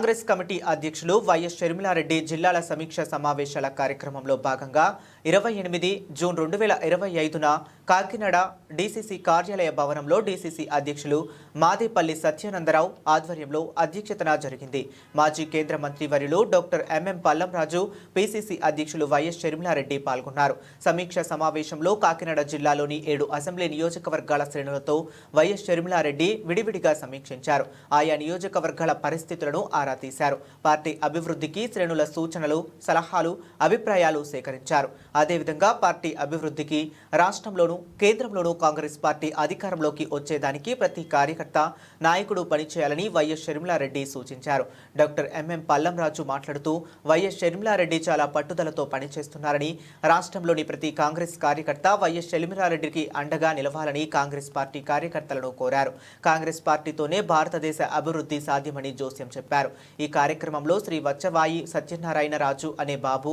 Congress committee అధ్యక్షులు YS Sharmila Reddy జిల్లాల సమీక్ష సమావేశాల కార్యక్రమంలో భాగంగా ఇరవై ఎనిమిది జూన్ రెండు వేల ఇరవై ఐదున కాకినాడ డీసీసీ కార్యాలయ భవనంలో డీసీసీ అధ్యక్షులు మాదేపల్లి సత్యానందరావు ఆధ్వర్యంలో అధ్యక్షతన జరిగింది. మాజీ కేంద్ర మంత్రి వర్యులు డాక్టర్ ఎంఎం పల్లంరాజు పీసీసీ అధ్యక్షులు వైఎస్ షర్మిలారెడ్డి పాల్గొన్నారు. సమీక్ష సమావేశంలో కాకినాడ జిల్లాలోని ఏడు అసెంబ్లీ నియోజకవర్గాల శ్రేణులతో వైఎస్ షర్మిలారెడ్డి విడివిడిగా సమీక్షించారు. ఆయా నియోజకవర్గాల పరిస్థితులను ఆరా తీశారు. పార్టీ అభివృద్ధికి శ్రేణుల సూచనలు సలహాలు అభిప్రాయాలు సేకరించారు. అదేవిధంగా పార్టీ అభివృద్ధికి రాష్ట్రంలోనూ కేంద్రంలోనూ కాంగ్రెస్ పార్టీ అధికారంలోకి వచ్చేదానికి ప్రతి కార్యకర్త నాయకుడు పనిచేయాలని వైఎస్ షర్మిలారెడ్డి సూచించారు. డాక్టర్ ఎంఎం పల్లంరాజు మాట్లాడుతూ వైఎస్ షర్మిలారెడ్డి చాలా పట్టుదలతో పనిచేస్తున్నారని రాష్ట్రంలోని ప్రతి కాంగ్రెస్ కార్యకర్త వైఎస్ షర్మిలారెడ్డికి అండగా నిలవాలని కాంగ్రెస్ పార్టీ కార్యకర్తలను కోరారు. కాంగ్రెస్ పార్టీతోనే భారతదేశ అభివృద్ధి సాధ్యమని జోస్యం చెప్పారు. ఈ కార్యక్రమంలో శ్రీ వచ్చవాయి సత్యనారాయణ రాజు అనే బాబు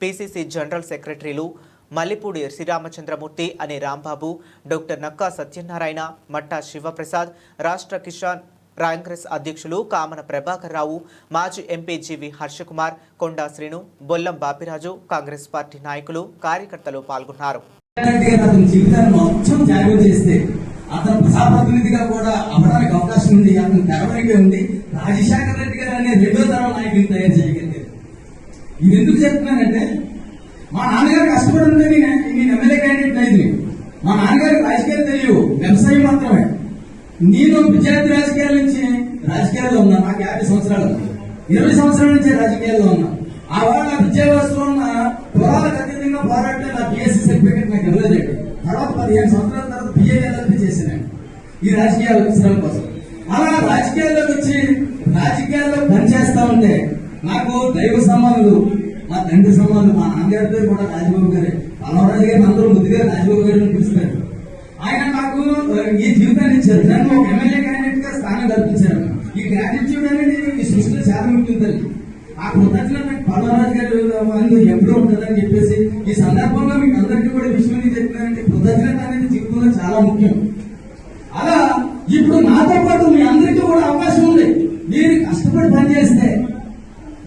పిసిసి జనరల్ సెక్రటరీలు మల్లెపూడి శ్రీరామచంద్రమూర్తి అనే రాంబాబు డాక్టర్ నక్కా సత్యనారాయణ మట్టా శివప్రసాద్ రాష్ట్ర కిసాన్ కాంగ్రెస్ అధ్యక్షులు కామన ప్రభాకర్ రావు మాజీ MP GV Harshakumar Konda Srinu Bollam Bapiraju Congress party నాయకులు కార్యకర్తలు పాల్గొన్నారు. అతని జీవితాన్ని మొత్తం త్యాగం చేస్తే అతను ప్రజాప్రతినిధిగా కూడా అవడానికి ఉంది అతను తెరవడానికి ఉంది. రాజశేఖర రెడ్డి గారు అనే రెండో తరం నాయకుని తయారు చేయగలిగారు. ఇది ఎందుకు చెప్తున్నానంటే మా నాన్నగారు కష్టపడి నేను నేను ఎమ్మెల్యే క్యాండిడేట్ అయింది. మా నాన్నగారికి రాజకీయాలు తెలియవు. వ్యవసాయం మాత్రమే. నేను విద్యార్థి రాజకీయాల నుంచి రాజకీయాల్లో ఉన్నా. నాకు యాభై సంవత్సరాలు ఇరవై సంవత్సరాల నుంచి రాజకీయాల్లో ఉన్నా. ఆ వాళ్ళ విద్యా వ్యవస్థలో ఉన్న పురాలకు అత్యధికంగా పోరాడితే నా బిఎస్సీ సర్టిఫికేట్ నాకు ఇవ్వలేదు. తర్వాత పదిహేను సంవత్సరాల తర్వాత బిఏ చేశాను ఈ రాజకీయ అవసరాల కోసం. అలా రాజకీయాల్లోకి వచ్చి రాజకీయాల్లో పనిచేస్తా ఉంటే నాకు దైవ సంబంధులు మా తండ్రి సంబంధులు మా నాన్నగారి పేరు కూడా రాజబాబు గారే పల్లవరాజు గారిని అందరూ ముద్దుగా రాజబాబు గారిని పిలుస్తారు. ఆయన నాకు ఈ జీవితాన్ని ఇచ్చారు. నన్ను ఒక ఎమ్మెల్యే క్యాండిడేట్గా స్థానం కల్పించారు. ఈ గ్రాటిట్యూడ్ అనేది ఈ సృష్టిలో చాలా ఉంటుంది ఆ కృతజ్ఞత నాకు పల్లవరాజు గారు అందరూ ఎప్పుడూ ఉంటుందని చెప్పేసి ఈ సందర్భంలో మీకు అందరికీ కూడా విషయం నేను కృతజ్ఞత అనేది జీవితంలో చాలా ముఖ్యం. నాతో పాటు మీ అందరికీ కూడా అవకాశం ఉంది. మీరు కష్టపడి పనిచేస్తే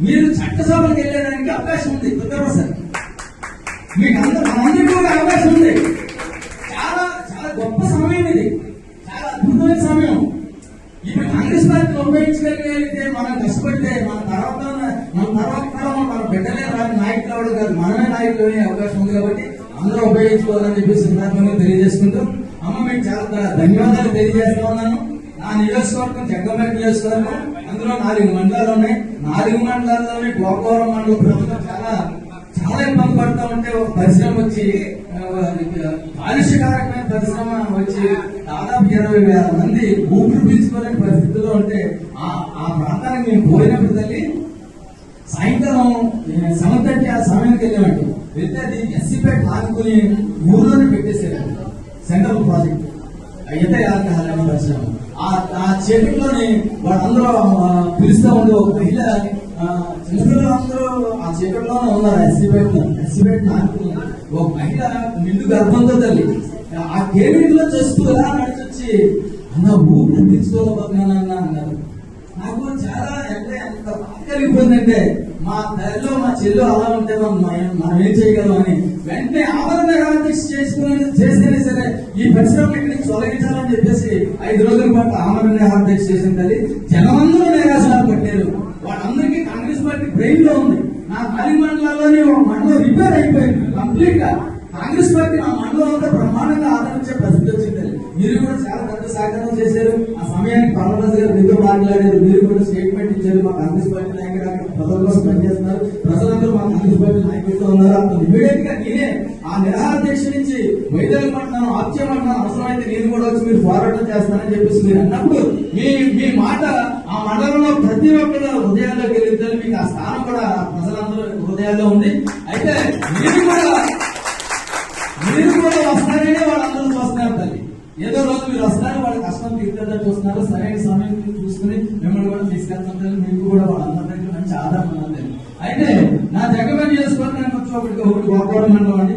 మీరు చట్టసభలకు వెళ్ళేదానికి అవకాశం ఉంది. కుదరవసారి మీకు అందరూ మనందరికీ కూడా అవకాశం ఉంది. చాలా చాలా గొప్ప సమయం ఇది. చాలా అద్భుతమైన సమయం. ఇప్పుడు కాంగ్రెస్ పార్టీని ఉపయోగించగలిగితే మనం కష్టపడితే మన తర్వాత మన తర్వాత తరం మన బిడ్డలే రాని నాయకులు అవడం కాదు మనమే నాయకులు అయ్యే అవకాశం ఉంది కాబట్టి అందరూ ఉపయోగించుకోవాలని చెప్పి సందర్భంగా తెలియజేసుకుంటూ అమ్మ మీకు చాలా ధన్యవాదాలు తెలియజేస్తా ఉన్నాను నా నియోజకవర్గం జగ్గంపేట నియోజకవర్గం. అందులో నాలుగు మండలాలు ఉన్నాయి. నాలుగు మండలాల్లోని గోపవరం మండలం ప్రజలు చాలా చాలా ఇబ్బంది పడుతూ ఉంటే ఒక పరిశ్రమ వచ్చి కాలుష్యకారకమైన పరిశ్రమ వచ్చి దాదాపు ఇరవై వేల మంది ఊపిరి పీల్చుకోలేని పరిస్థితుల్లో ఉంటే ఆ ఆ ప్రాంతానికి మేము పోయినప్పుడు తల్లి సాయంకాలం సెవెన్ థర్టీ ఆ సమయానికి వెళ్ళామండి. వెళ్తే అది ఎస్సీపేట ఆనుకుని ఊర్లోనే పెట్టేశారు. Central project. ఎంత ఆల్కహాల్ పరిశ్రమ ఆ ఆ వాళ్ళందరూ పిలుస్తూ ఉండే ఒక మహిళ ఆ, చిన్నపిల్లలు అందరూ ఆ చీకట్లోనే ఉన్నారు ఎస్సీపేట ఎస్సీపేట ఆనుకుని ఒక మహిళ నిండు గర్భంతో తల్లి. ఆ కేబినెట్లో చేస్తూ ఎలా నడిచొచ్చి అన్న ఊపిరి తీసుకోలేకపోతున్నానన్నా అన్నారు. నాకు చాలా అంటే ఎంత బాధ కలిగిపోయిందంటే మా తల్లిలో మా చెల్లు అలా ఉంటే మనం ఏం చేయగలం అని వెంటనే ఆవరణ నిరాదీక్ష చేసుకుని చేస్తేనే సరే ఈ పరిశ్రమ ఇక్కడి తొలగించాలని చెప్పేసి ఐదు రోజుల పాటు ఆమరణ నిరాదీక్ష చేసిన తల్లి జనమందరూ నిరాశలు పట్టారు. వాళ్ళందరికీ కాంగ్రెస్ పార్టీ బ్రెయిన్లో ఉంది. నా నాలుగు మండలాల్లోనే ఒక మండలం రిపేర్ అయిపోయింది. కంప్లీట్గా కాంగ్రెస్ పార్టీ నా మండలం అంతా బ్రహ్మాండంగా ఆదరించే పరిస్థితి మీరు కూడా చాలా పెద్ద సహకారం చేశారు. ఆ సమయానికి పర్వరాజు గారు మీతో మాట్లాడారు. మీరు కూడా స్టేట్మెంట్ ఇచ్చారు. మా కాంగ్రెస్ పార్టీ నాయకుడు అక్కడ ప్రజల కోసం పనిచేస్తున్నారు. ప్రజలందరూ మా కాంగ్రెస్ పార్టీ నాయకులతో ఉన్నారు. అంత ఇమీడియట్గా నేనే. ఆ నిరాహార దీక్ష నుంచి వైద్యులమంటున్నాను ఆప్ చేయమంటున్నాను అవసరమైతే నేను కూడా వచ్చి మీరు పోరాటం చేస్తానని చెప్పేసి మీరు అన్నప్పుడు మీ మీ మాట ఆ మండలంలో ప్రతి ఒక్కరు హృదయాల్లోకి వెళ్తారు మీకు ఆ స్థానం కూడా ప్రజలందరూ హృదయాల్లో ఉంది. అయితే మీరు కూడా మీరు కూడా వస్తారనే వాళ్ళందరూ చూస్తున్నారు తల్లి ఏదో రోజు మీరు వస్తారు వాళ్ళ కష్టం తీర్థంగా చూస్తున్నారు సరైన సమయం చూసుకుని మిమ్మల్ని కూడా తీసుకెళ్తుంటారు. మీకు కూడా వాళ్ళందరికీ మంచి ఆదరణ ఉన్నది అయితే నా జగన్ చేసుకుంటే వచ్చి ఒకటి ఒకటి గొప్ప అండి.